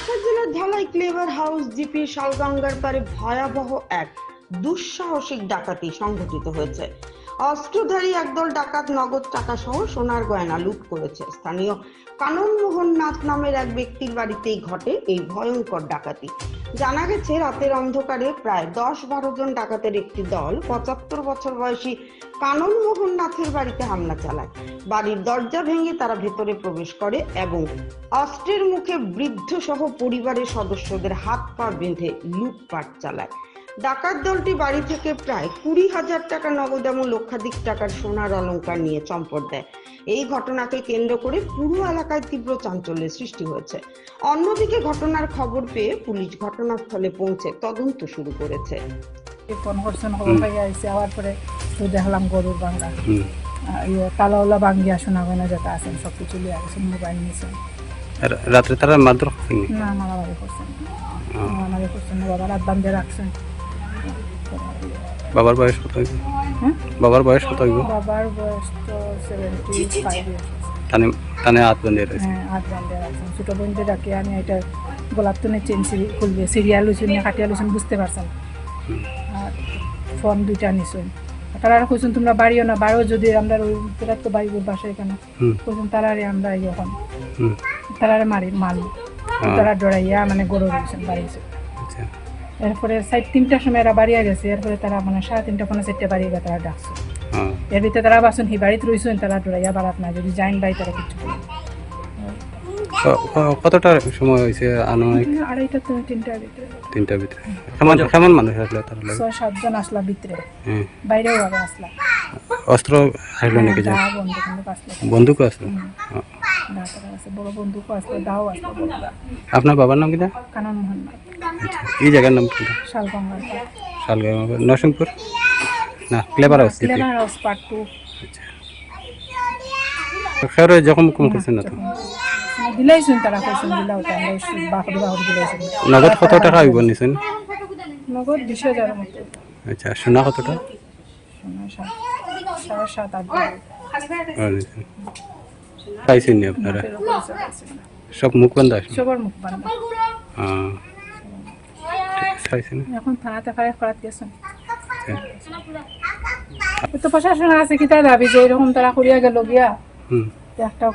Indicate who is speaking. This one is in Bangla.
Speaker 1: বাক্সা জেলার ধলাই ক্লেভার হাউস জিপি শালগঙ্গার পারে ভয়াবহ এক দুঃসাহসিক ডাকাতি সংঘটিত হয়েছে। অস্ত্রধারী একদল ডাকাত নগদ টাকা সহ সোনার গয়না লুট করেছে। স্থানীয় কাননমোহন নাথ নামের এক ব্যক্তির বাড়িতেই ঘটে এই ভয়ঙ্কর ডাকাতি। জানা গেছে, রাতের অন্ধকারে প্রায় দশ বারো জন ডাকাতের একটি দল পঁচাত্তর বছর বয়সী কাননমোহন নাথের বাড়িতে হামলা চালায়। বাড়ির দরজা ভেঙে তারা ভেতরে প্রবেশ করে এবং অস্ত্রের মুখে বৃদ্ধ সহ পরিবারের সদস্যদের হাত পা বেঁধে লুটপাট চালায়। ডাকাত দলটি বাড়ি থেকে প্রায় কুড়ি হাজার টাকা নগদ এবং লক্ষাধিক টাকার সোনার অলংকার নিয়ে চম্পট দেয়। এই ঘটনাকে কেন্দ্র করে পুরো এলাকায় তীব্র চাঞ্চল্যের সৃষ্টি হয়েছে। অন্যদিকে ঘটনার খবর পেয়ে পুলিশ ঘটনাস্থলে পৌঁছে তদন্ত শুরু করেছে।
Speaker 2: পাই আইসি আবার পরে তো দেখলাম গরুর বাংলা। ইয়ে তালাওলা বাঙ্গিয়া শোনা গয়না যেটা আছেন সব কিছু লিয়ে গেছেন মোবাইল নিয়েছেন
Speaker 3: রাত্রে তারা করছেন
Speaker 2: না মারামারি করছেন মারামারি করছেন বাবা রাত বান্ধে রাখছেন।
Speaker 3: বাবার বয়স কত হইব?
Speaker 2: হ্যাঁ?
Speaker 3: বাবার বয়স কত হইব?
Speaker 2: বাবার বয়স তো সেভেন্টি ফাইভ
Speaker 3: টানে টানে হাত বাঁধিয়ে রয়েছে।
Speaker 2: হ্যাঁ হাত বান্ধে রাখছেন ছোটো বোনদের ডাকে আমি এটা গোলাপ তো চেন খুলবে। সিরিয়াল লুচুন কাটিয়া লুচুন বুঝতে পারছেন? আর ফোন দুইটা নিছেন। তারা আর কইছেন তোমরা বাড়িও না বাড়িও যদি আমরা ওই তোরা তো বাড়ি বাসা এখানে
Speaker 3: হুম।
Speaker 2: কইছেন তারারে আমরা এখন
Speaker 3: হুম।
Speaker 2: তারারে মারি মারল
Speaker 3: হ্যাঁ।
Speaker 2: তারা ডরাইয়া মানে গরু দিয়েছেন বাড়িয়েছে
Speaker 3: আচ্ছা।
Speaker 2: এরপরে সাইড তিনটার সময় এরা বাড়িয়ে গেছে এরপরে তারা মানে সাড়ে তিনটা পনেরো চারটে বাড়িয়ে তারা ডাকছে।
Speaker 3: হ্যাঁ।
Speaker 2: এর ভিতরে তারা বাসন হি বাড়িতে রয়েছেন তারা ডরাইয়া বাড়াত না যদি যাইন বাড়ি তারা কিছু
Speaker 3: কতটা সময় হয়েছে আনুমানিক?
Speaker 2: আড়াইটা তো তিনটার ভিতরে।
Speaker 3: তিনটার ভিতরে। কেমন কেমন মানুষ আসলে তারা লাগে?
Speaker 2: ছয় সাতজন আসলা ভিতরে।
Speaker 3: হ্যাঁ।
Speaker 2: বাইরেও আরও আসলা।
Speaker 3: অস্ত্র আসলো নাকি যা
Speaker 2: আসলো।
Speaker 3: আসলো? হ্যাঁ।
Speaker 2: তারা আছে বড় বন্ধুকও আসলো দাও আসলো
Speaker 3: আপনার বাবার নাম কিনা
Speaker 2: কানন মোহননাথ
Speaker 3: আচ্ছা এই জায়গার নাম শালগাঁও নরসিংপুর? না Clever House GP
Speaker 2: Clever House part two.
Speaker 3: খেয়ারে যখন কম করছেন না তো?
Speaker 2: দিলাইছেন তারা কইছেন বাহর বাহর দিলাইছেন
Speaker 3: নগদ কত টাকা হইব নিছেন?
Speaker 2: নগদ বিশ হাজারের মতো
Speaker 3: আচ্ছা সোনা কতটা
Speaker 2: সোনা সাত সাত আট।
Speaker 3: পাইছেন নি আপনারা। সব মুখ বন্ধ আসবে
Speaker 2: সবার মুখ বান্ধা।
Speaker 3: হ্যাঁ পাইছেন
Speaker 2: এখন থানাতে ফায়ার করাত গেছেন।
Speaker 3: আচ্ছা।
Speaker 2: তো প্রশাসন আছে কি তার দাবি যে এরকম তারা করিয়া গেল গিয়া? একটা